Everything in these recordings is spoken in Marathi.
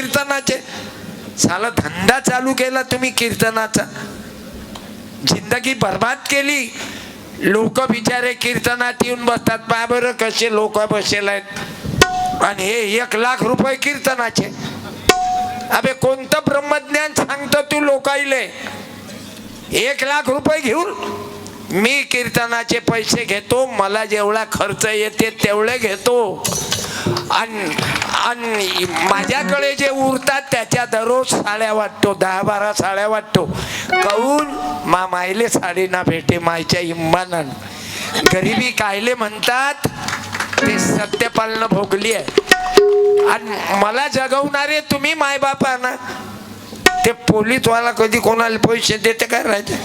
कीर्तनाचे? साला धंदा चालू केला तुम्ही कीर्तनाचा. जिंदगी बर्बाद केली. लोक बिचारे कीर्तनात येऊन बसतात. पाय बरं कसे लोक बसेल आहेत. आणि हे एक लाख रुपये कीर्तनाचे. अबे कोणतं ब्रह्मज्ञान सांगतो तू लोकाईले? एक लाख रुपये घेऊन मी कीर्तनाचे पैसे घेतो. मला जेवढा खर्च येते तेवढे घेतो. आणि आणि माझ्याकडे जे उरतात त्याच्या दररोज साड्या वाटतो दहा बारा साड्या वाटतो. कहून मा मायले साडी ना भेटे मायच्या इम्मानान. गरिबी कायले म्हणतात ते सत्यपालनं भोगली आहे. आणि मला जगवणारे तुम्ही मायबापा ना ते पोलीसवाला कधी कोणाला पैसे देते काय राहते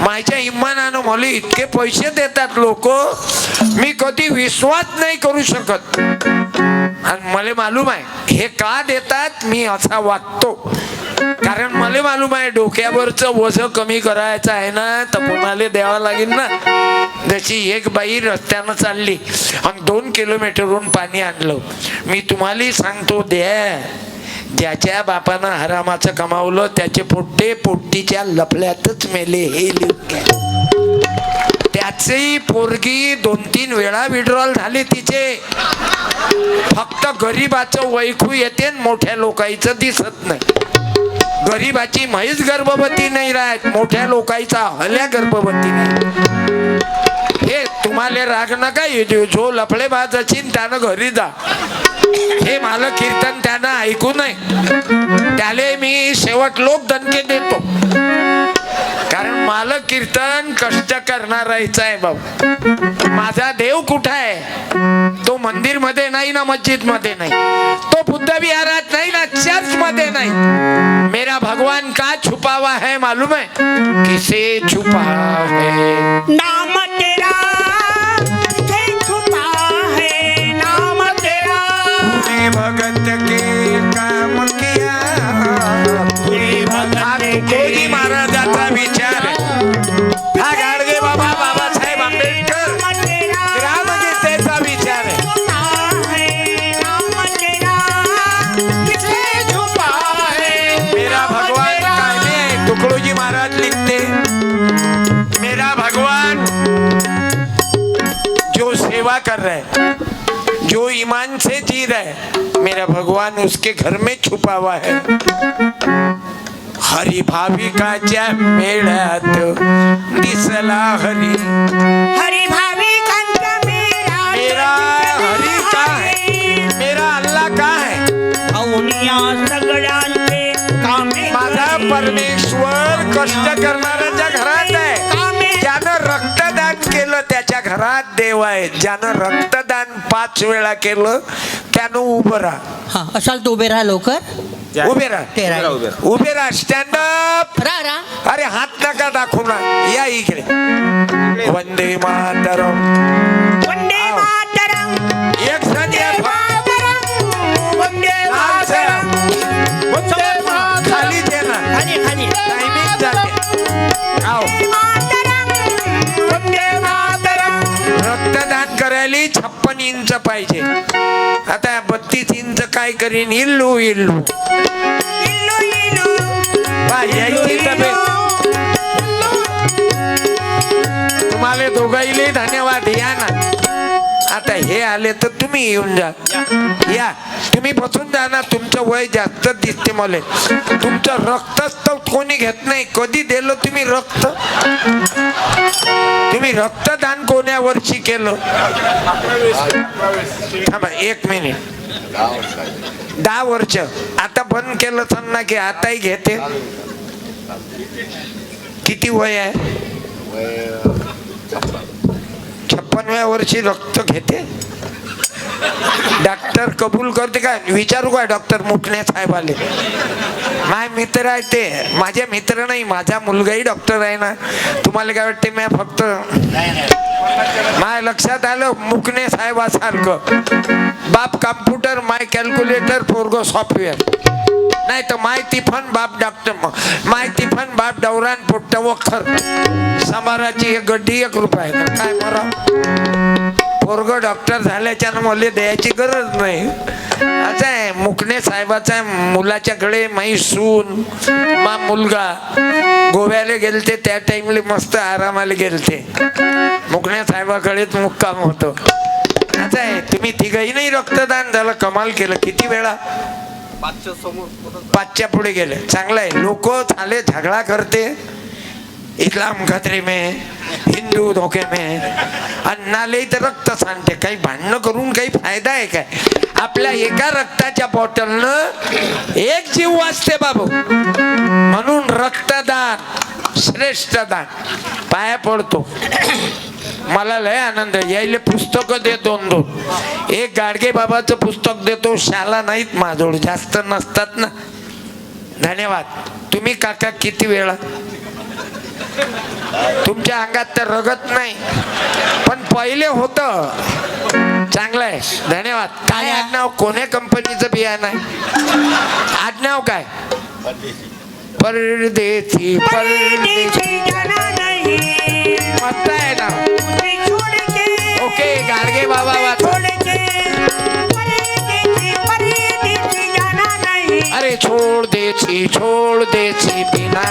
माझ्या इमानानं मला इतके पैसे देतात लोक. मी कधी विश्वास नाही करू शकत. आणि मला मालूम आहे हे का देतात मी असा वागतो. कारण मला मालूम आहे डोक्यावरचं वज कमी करायचं आहे ना तर कोणाला द्यावं लागेल ना? जशी एक बाई रस्त्यानं चालली आणि दोन किलोमीटरहून पाणी आणलं. मी तुम्हाला सांगतो द्या. ज्याच्या बापानं हरामाचं कमावलं त्याचे पोट्टे पोट्टीच्या लपल्यातच मेले हे लिहून त्याची त्याचेही पोरगी दोन तीन वेळा विड्रॉल झाले तिचे. फक्त गरीबाचं वैखू येते मोठ्या लोकांचं दिसत नाही. गरीबाची म्हैस गर्भवती नाही राहत मोठ्या लोकांचा हल्या गर्भवती नाही. हे तुम्हाला राग नका येऊ जो लफळे बाज असीन त्यानं घरी जा. हे मला कीर्तन त्यानं ऐकू नये. त्याले मी शेवट लोक दणके देतो. कारण मला कीर्तन कष्ट करणारायचं आहे बाबू माझा देव कुठं आहे? तो मंदिरमध्ये नाही ना मस्जिदमध्ये नाही. तो बुद्ध विहारात नाही ना चर्च मध्ये नाही. मेरा भगवान का छुपावा है मालूम है किसे छुपा है नाम तेरा रहे हैं। मेरा भगवान उसके घर में छुपा हुआ है। हरी भाविकाच्या मेळ्यात दिसला हरी। हरि भावी कंठ मेरा मेरा हरी का है। मेरा अल्लाह का है। औनिया सगळ्यांचे कामे माझा परमेश्वर कष्ट करणाऱ्याच्या घरात आहे कामे। ज्यानं रक्तदान केलं त्याच्या घरात देव आहे. ज्यानं रक्तदान पाच वेळा केलं त्यानं उभं राहा. हा असाल तू उभे राहा लवकर. उभे राहा. ते राहा उभे राहा. स्टँड अप राहा राहा. अरे हात नका दाखवू ना. या इकडे. वंदे मातरम. वंदे मातरम. एक जण या फक्त. वंदे मातरम. वंदे मातरम. खाली दे ना. खाली खाली. टायमिंग जाते. आओ करायला छप्पन इंच पाहिजे. आता बत्तीस इंच काय करीन? इल्लू इल्लू. तब्येत. तुम्हाला दोघाईले धन्यवाद या ना. हे आले तर तुम्ही येऊन जा. या. तुम्ही बसून जा ना. तुमचं वय जास्त दिसते मला. तुमचं रक्तच तर कोणी घेत नाही. कधी दिलं तुम्ही रक्त? तुम्ही रक्तदान कोण्या वर्षी केलं? थांबा एक मिनिट. दहा वर्ष. आता बंद केलं ना की आताही घेते. किती वय आहे? छप्पनव्या वर्षी रक्त घेते. डॉक्टर कबूल करते का? विचारू का डॉक्टर मुकणे साहेब आले माय मित्र आहे ते. माझे मित्र नाही माझा मुलगाही डॉक्टर आहे ना. तुम्हाला काय वाटते मी फक्त माय लक्षात आलं मुकणे साहेबासारखं. बाप कम्प्युटर माय कॅल्क्युलेटर फोरगो सॉफ्टवेअर नाही तर माहिती पण बाप डॉक्टर माहिती पण बाप डवरान पोट्ट वखर. समाराची एक गड्डी एक रुपये काय मरा पोरग डॉक्टर झाल्याच्यानं मला द्यायची गरज नाही. असं आहे मुकणे साहेबाचा मुलाच्याकडे माई सून मा मुलगा. गोव्याला गेलते त्या टाइमले मस्त आरामाला गेलते. मुकणे साहेबाकडेच मुक्काम होतो. असं आहे तुम्ही तिघही नाही रक्तदान झालं कमाल केलं. किती वेळा? पाचच्या पुढे गेले. चांगलं आहे लोक झाले झगडा करते. इस्लाम खतरे में हिंदू धोके में. आणि नाले तर रक्त सांगते काही भांडणं करून काही फायदा आहे काय? आपल्या एका रक्ताच्या बॉटलनं एक जीव वाचते बाबू. म्हणून रक्तदान. श्रेष्ठ दान. पाया पडतो. मला लय आनंद यायले पुस्तकं दे दोन दोन. एक गाडगे बाबाचं पुस्तक देतो. शाला नाहीत माझोड जास्त नसतात ना. धन्यवाद. तुम्ही काका किती वेळा? तुमच्या अंगात तर रगत नाही. पण पहिले होत. चांगलं आहे. धन्यवाद. काय आडनाव? कोण्या कंपनीचं बियाणं आहे? आडनाव काय? परदेसी परदेसी थी जाना नहीं। मस्त है ना? छोड़ के। ओके गार्गे बाबा छोड़ के। जाना नहीं। अरे छोड़ देसी छोड़ देसी बिना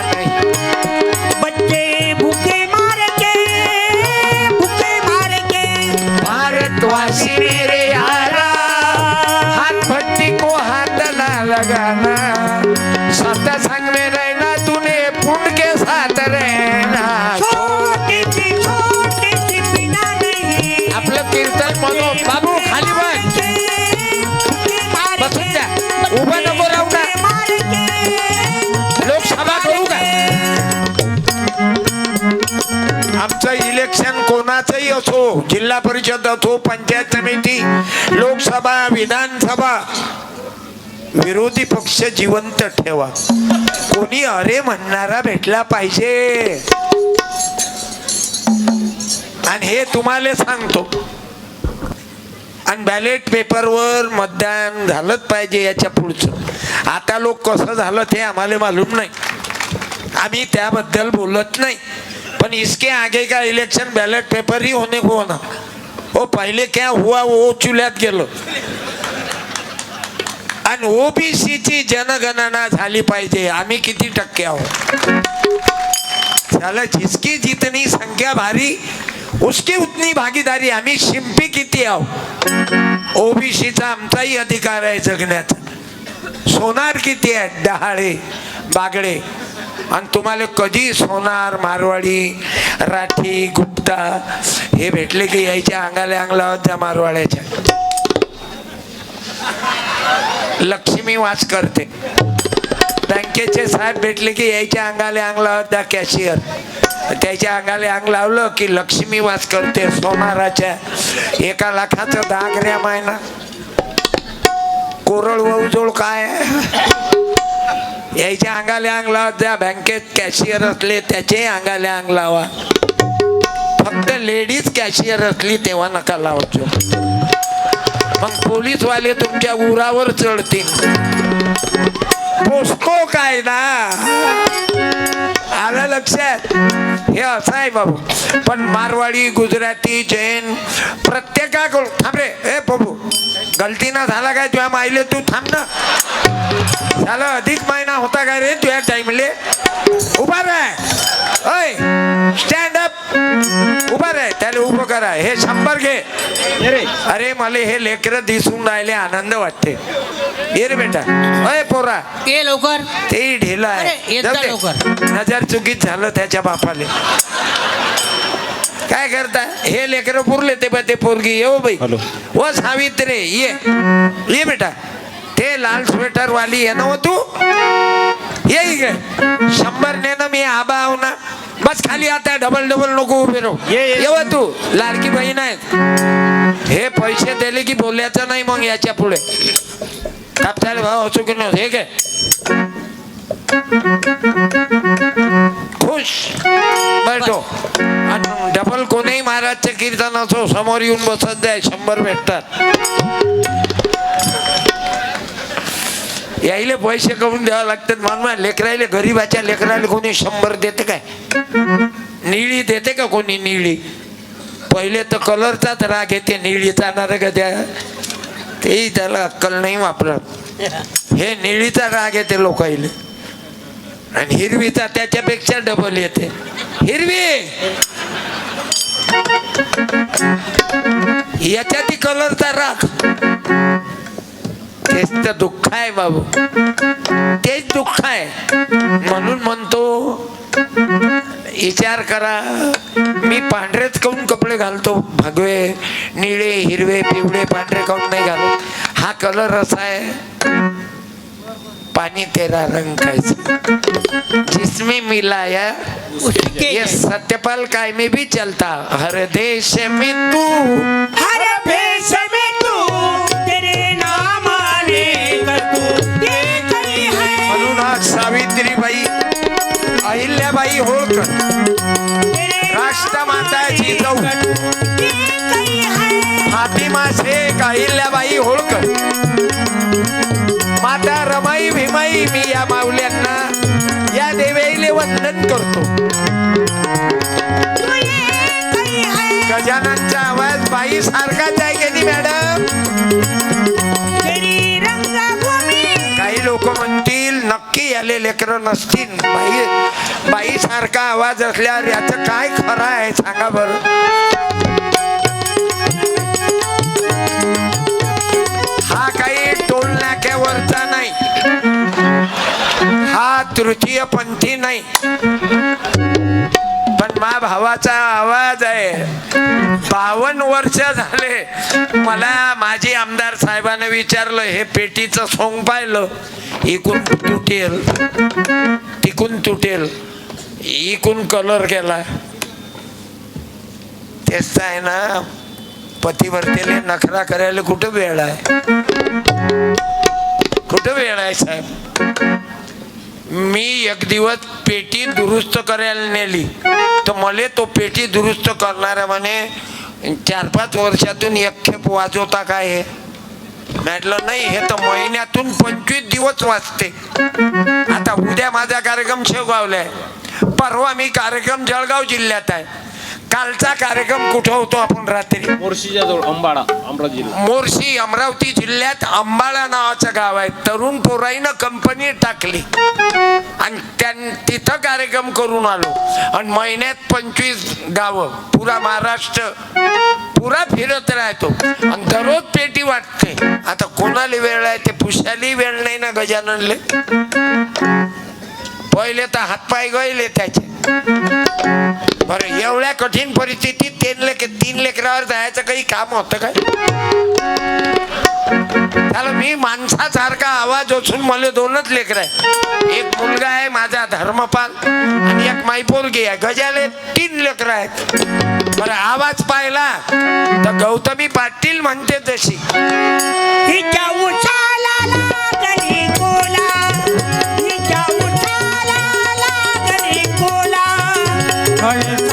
कोणाचंही असो जिल्हा परिषद असो पंचायत समिती लोकसभा विधानसभा विरोधी पक्ष जिवंत ठेवा. कोणी अरे म्हणणारा भेटला पाहिजे. आणि हे तुम्हाला सांगतो. आणि बॅलेट पेपरवर मतदान झालंच पाहिजे याच्या पुढचं. आता लोक कसं झालं ते आम्हाला मालूम नाही. आम्ही त्याबद्दल बोलत नाही. पण इसके आगे का इलेक्शन बैलेट पेपर ही होने को होना वो पहले क्या हुआ वो चुल्यात गेलो. आणि ओबीसीची जनगणना झाली पाहिजे. आम्ही किती टक्के आहोत? झालं जिसकी जितनी संख्या भारी उसकी उतनी भागीदारी आम्ही शिंपी किती आहोत? ओबीसीचा आमचाही अधिकार आहे जगण्याचा. सोनार किती आहे डहाळे बागडे. आणि तुम्हाला कधी सोनार मारवाडी राठी गुप्ता हे भेटले की यायच्या अंगाला अंगला त्या मारवाड्याच्या. लक्ष्मी वाच करते. बँकेचे साहेब भेटले की यायच्या अंगाले अंग लावत त्या कॅशियर त्याच्या अंगाले अंग लावलं की लक्ष्मी वास करते सोनाराच्या. एका लाखाचं दहा ग्रॅम आहे ना कोरळ वऊजोळ काय आहे? यायच्या अंगाले अंग लावा ज्या बँकेत कॅशियर असले त्याचे अंगाले अंग लावा. फक्त लेडीज कॅशियर असली तेव्हा नका लावतो मग पोलीसवाले तुमच्या उरावर चढतील. पोस्को काय ना? आलं लक्षात? हे असं आहे बाबू. पण मारवाडी गुजराती जैन प्रत्येकाकडून थांब रे. ए बाबू. गलतीनं झाला काय तुझ्या माईले? तू थांब ना. झालं अधिक महिना होता काय रे तुझ्या टाइमले उभा राह. ओय स्टँड अप उभा राह. त्याला उभं करा. हे शंभर घे. अरे. मला हे लेकर दिसून राहिले आनंद वाटते. ये रे बेटा. अय पोरा. ये लवकर. ते ढिला अरे, आहे येत जाऊ जा दे. लवकर. नजर चुकीत झालं त्याच्या बापाले. काय करता? हे लेकर पुरले ते बा ते पोरगी. येऊ बाई. व सावित्रे ये. ये बेटा. ते लाल स्वेटर वाली आहे ना हो तू? ये इकडे. शंभर ने ना मी आबा आहो ना. बस खाली आता डबल डबल नको उभे राहू. येव तू. लाडकी बहीण आहेत. हे पैसे दिले की बोलायचं नाही मग याच्यापुढे. कापसाले भाव असू की नव्हते हे काय खुश. बैठो आणि डबल कोणीही महाराजचे कीर्तन असो समोर येऊन बसत जाय शंभर भेटतात. यायले पैसे करून द्यावं लागतात. मानवा लेकरायले गरीबाच्या लेकराला कोणी शंभर देते काय? निळी देते का कोणी निळी? पहिले तर कलरचाच राग येते निळीचा का त्या तेही त्याला अक्कल नाही वापरत. हे निळीचा राग येते लोकाईले आणि हिरवीचा त्याच्यापेक्षा डबल येते. हिरवी! याच्यातही कलरचा राख तेच तर दुःख आहे बाबू. तेच दुःख आहे. म्हणून म्हणतो विचार करा. मी पांढरेच काऊन कपडे घालतो? भगवे निळे हिरवे पिवळे पांढरे काऊन नाही घालत? हा कलर असा आहे. पानी तेरा रंग कैसा जिसमें मिलाया ये सत्यपाल काय में भी चलता. हर देश में तू हर भेष में तू तेरे नाम आने है। म्हणून आज सावित्रीबाई अहिल्याबाई होळकर तेरे राष्ट्रमाताची जाऊ ये कही है। फातिमा शेख अहिल्याबाई होळकर मी या माऊल्यांना या देवेले वंदन करतो. गजाननचा आवाज बाई सारखाच आहे की मॅडम? काही लोक म्हणतील नक्की आले लेकर नसतील. बाई बाई सारखा आवाज असल्यावर याचं काय खरं आहे सांगा बरं. तृतीय पंथी नाही. पण मा भावाचा आवाज आहे. बावन्न वर्ष झाले मला माझी आमदार साहेबाने विचारलं हे पेटीचं सोंग पाहिलं इकून तुटेल तिकून तुटेल इकून कलर गेला. तेच आहे ना पतिवर्तेले नखरा करायला कुठं वेळ आहे? कुठं वेळ आहे साहेब? मी एक दिवस पेटी दुरुस्त करायला नेली. तर मला तो पेटी दुरुस्त करणारा म्हणे चार पाच वर्षातून एक खेप वाजवता काय हे? म्हटलं नाही हे तर महिन्यातून पंचवीस दिवस वाजते. आता उद्या माझा कार्यक्रम शेवगावला आहे. परवा मी कार्यक्रम जळगाव जिल्ह्यात आहे. कालचा कार्यक्रम कुठं होतो आपण रात्री? मोर्शीच्या जवळ अंबाडा अमरावती जिल्हा मोर्शी अमरावती जिल्ह्यात अंबाळा नावाचं गाव आहे. तरुण पोराईनं कंपनी टाकली. आणि त्यां तिथं कार्यक्रम करून आलो. आणि महिन्यात पंचवीस गावं पुरा महाराष्ट्र पुरा फिरत राहतो. आणि दररोज पेटी वाटते. आता कोणाला वेळ आहे ते पुशाली वेळ नाही ना गजाननले. पहिले तर हातपाय गळले त्याचे. बरं एवढ्या कठीण परिस्थितीत तीन लेख तीन लेकरावर जायचं काही काम होतं काय? त्याला मी माणसासारखा आवाज असून मला दोनच लेकर आहे एक मुलगा आहे माझा धर्मपाल आणि एक मायपोरगी आहे. गजाले तीन लेकर आहेत. बरं आवाज पाहिला तर गौतमी पाटील म्हणते तशी. हिच्या उठाला ಹಳೆ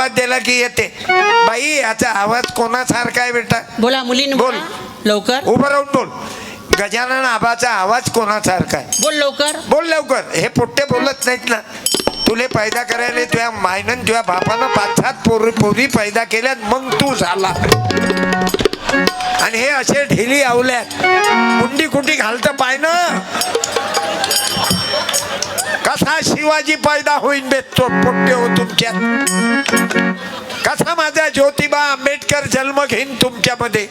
आवाज दिला की येते. बाई याचा आवाज कोणासारखा आहे बेटा? बोला मुलींनी. बोल. लवकर. उभं राहून बोल. गजानन आबाचा आवाज कोणासारखा आहे? बोल लवकर. बोल लवकर. हे पोट्टे बोलत नाहीत ना. तुले पैदा करायला तुझ्या मायनं तुझ्या बापानं पाच सात पोरी पोरी पैदा केल्यात मग तू झाला. आणि हे असे ढिली आवल्यात. कुंडी कुंडी घालतं पाय ना. कसा शिवाजी पैदा होईन बे तो पोट्टे हो तुमच्यात? कसा माझा ज्योतिबा आंबेडकर जन्म घेईन तुमच्यामध्ये?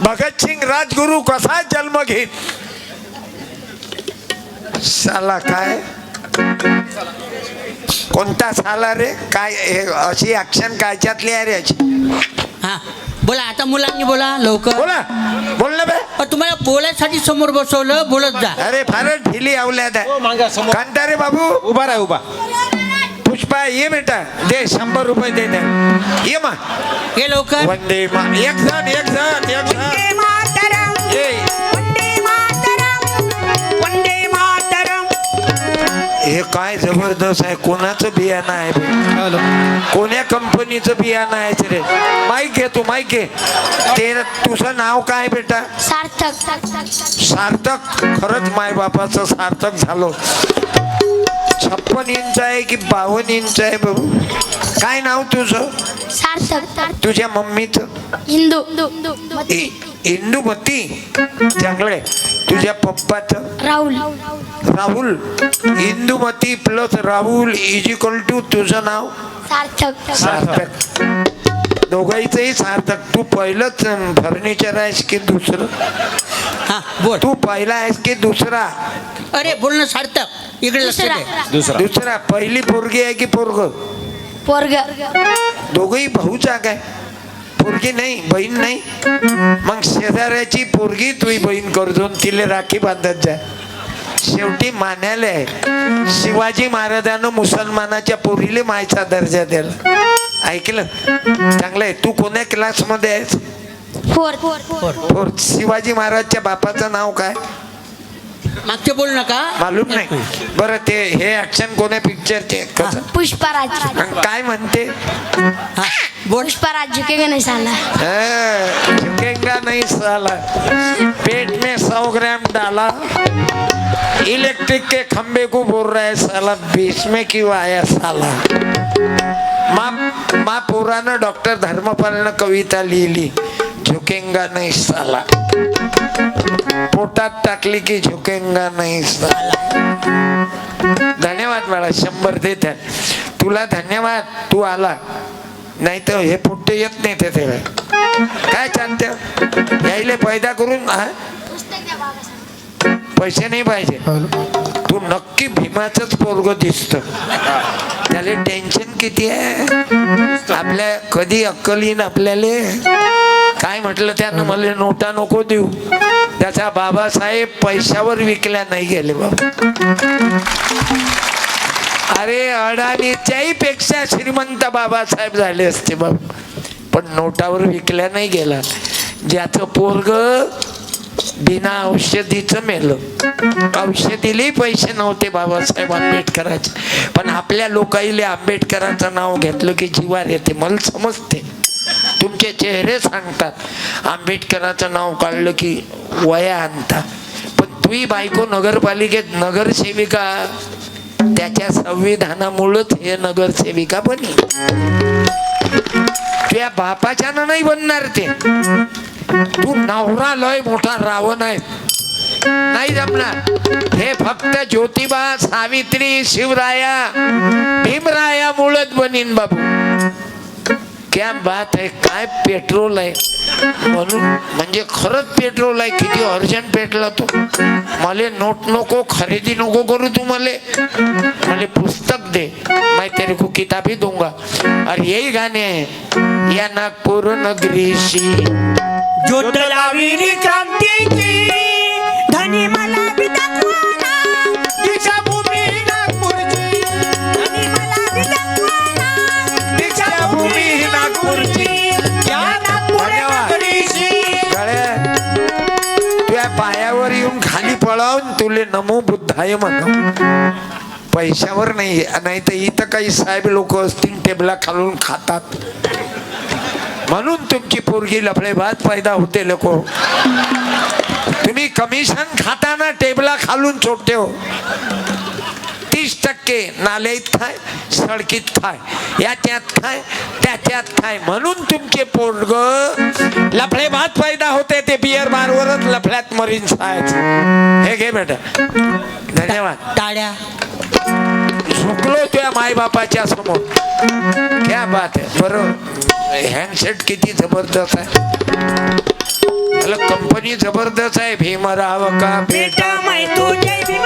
भगतसिंग राजगुरू कसा जन्म घेईन? साला काय? कोणता साला रे? काय हे अशी ऍक्शन कायच्यातली आहे रे अशी हा. बोला आता मुलांनी बोला लवकर. बोला. बोल ना बे तुम्हाला बोलायसाठी समोर बसवलं बोलत जा. अरे फारच ढिली आवल्यात हो आहे मागा समोर. कांता रे बाबू. उभा राहा उभा. पुष्पा ये बेटा. दे शंभर रुपये दे दे ये मा. हे लवकर. वंदे मा. एक जण एक जण एक जण. हे काय जबरदस्त आहे. कोणाचं बियाणं आहे? कोण्या कंपनीचं बियाणं आहे रे? माईक घे तू माईक घे. ते तुझं नाव काय बेटा? सार्थक. सार्थक? खरंच मायबापाचं सार्थक झालो. छप्पन इंच आहे की बावन्न इंच आहे बाबू? काय नाव तुझं? सार्थक. तुझ्या मम्मीचं? हिंदू इंदुमती चांगलं आहे तुझ्या पप्पाचं? Rahul. Rahul. Indumati plus Rahul is equal to तुझं नाव? सार्थक. सार्थक. दोघांचंही सार्थक. तू पहिलंच फर्निचर आहेस की दुसरं? हा बोल. तू पहिला आहेस की दुसरा? अरे बोलणं सार्थक. इकडे लक्ष दुसरा. दे. दुसरा. दुसरा. पहिली पोरगी आहे की पोरग? पोरग. दोघही भाऊचा काय पोरगी नाही बहीण नाही. मग शेजाऱ्याची पोरगी तुही बहीण करतो तिले राखी बांधत जा. शेवटी मान्याले आहे. शिवाजी महाराजानं मुसलमानाच्या पोरीले मायचा दर्जा दिला ऐकलं? चांगलं आहे. तू कोण्या क्लासमध्ये आहेस? फोर फोर्थ शिवाजी महाराजच्या बापाचं नाव काय? मागचे बोल नका. मालूम नाही. बरं ते हे ऍक्शन कोण्या पिक्चरचे कसं? पुष्पराज. आणि काय म्हणते? हा बोल. पुष्पराज झुकेगा नहीं साला? हाँ, झुकेगा नहीं साला? पेट में सौ ग्राम डाला. इलेक्ट्रिक के खंबे को बोल रहा है साला बीच में क्यों आया साला? माँ माँ पुराना डॉक्टर धर्मपालनं कविता लिहिली झुकेंगा नहीं साला. पोटात टाकली की झुकेंगा नाही साला. धन्यवाद बाळा शंभर दे त्या तुला धन्यवाद तू आला. नाही तर हे पुट्टे येत नाही ते काय चालतं? यायले पैदा करून पैसे नाही पाहिजे. तू नक्की भीमाचंच पोरग दिसत. त्याला टेन्शन किती आहे? आपल्या कधी अक्कल येईन आपल्याला? काय म्हटलं त्यानं मला नोटा नको देऊ. त्याचा बाबासाहेब पैशावर विकल्या नाही गेले बाबा. अरे अडाणीच्याही पेक्षा श्रीमंत बाबासाहेब झाले असते बाबा. पण नोटावर विकल्या नाही गेला. ज्याचं पोरग बिना औषधीचं मेलं. औषधीलाही पैसे नव्हते बाबासाहेब आंबेडकराचे. पण आपल्या लोकाईले आंबेडकरांचं नाव घेतलं की जीवार येते. मला समजते. तुमचे चेहरे सांगतात. आंबेडकराचं नाव काढलं की वया आणता पण तुही बायको नगरपालिकेत नगरसेविका त्याच्या संविधानामुळंच हे नगरसेविका बनी. तुझ्या बापाच्यानं नाही बनणार ते. तू नवरा लय मोठा रावण आहे. नाही जमणार. हे फक्त ज्योतिबा सावित्री शिवराया भीमराया मुळत बनीन बाबू. क्या बात आहे काय पेट्रोल आहे? म्हणून म्हणजे खरंच पेट्रोल आहे किती अर्जंट पेटला तू. मला नोट नको खरेदी नको करू तू मले. मला पुस्तक दे मैं तेरे को किताब ही दूंगा. और यही गाणे आहे या नागपूर नगरीशी. ज्योत तुले नमो बुद्धाय म्हण पैशावर नाही नाही तर इथं काही साहेब लोक असतील टेबला खालून खातात. म्हणून तुमची पोरगी लफडे भात फायदा होते लोक तुम्ही कमिशन खाताना टेबला खालून चोटते हो तीस टक्के नालेत खाय सडकीत खाय याच्यात खाय त्याच्यात खाय म्हणून तुमचे पोरग लफडे भात फायदा होते ते बियर बारवरच लफड्यात मरीन सायचं हे घे बेटा. धन्यवाद. टाळ्या. झुकलो तुझ्या मायबापाच्या समोर. क्या बात आहे. बरं. हँडसेट किती जबरदस्त आहे. कंपनी जबरदस्त आहे. भीमराव का बेटा? मैं तू जय भीम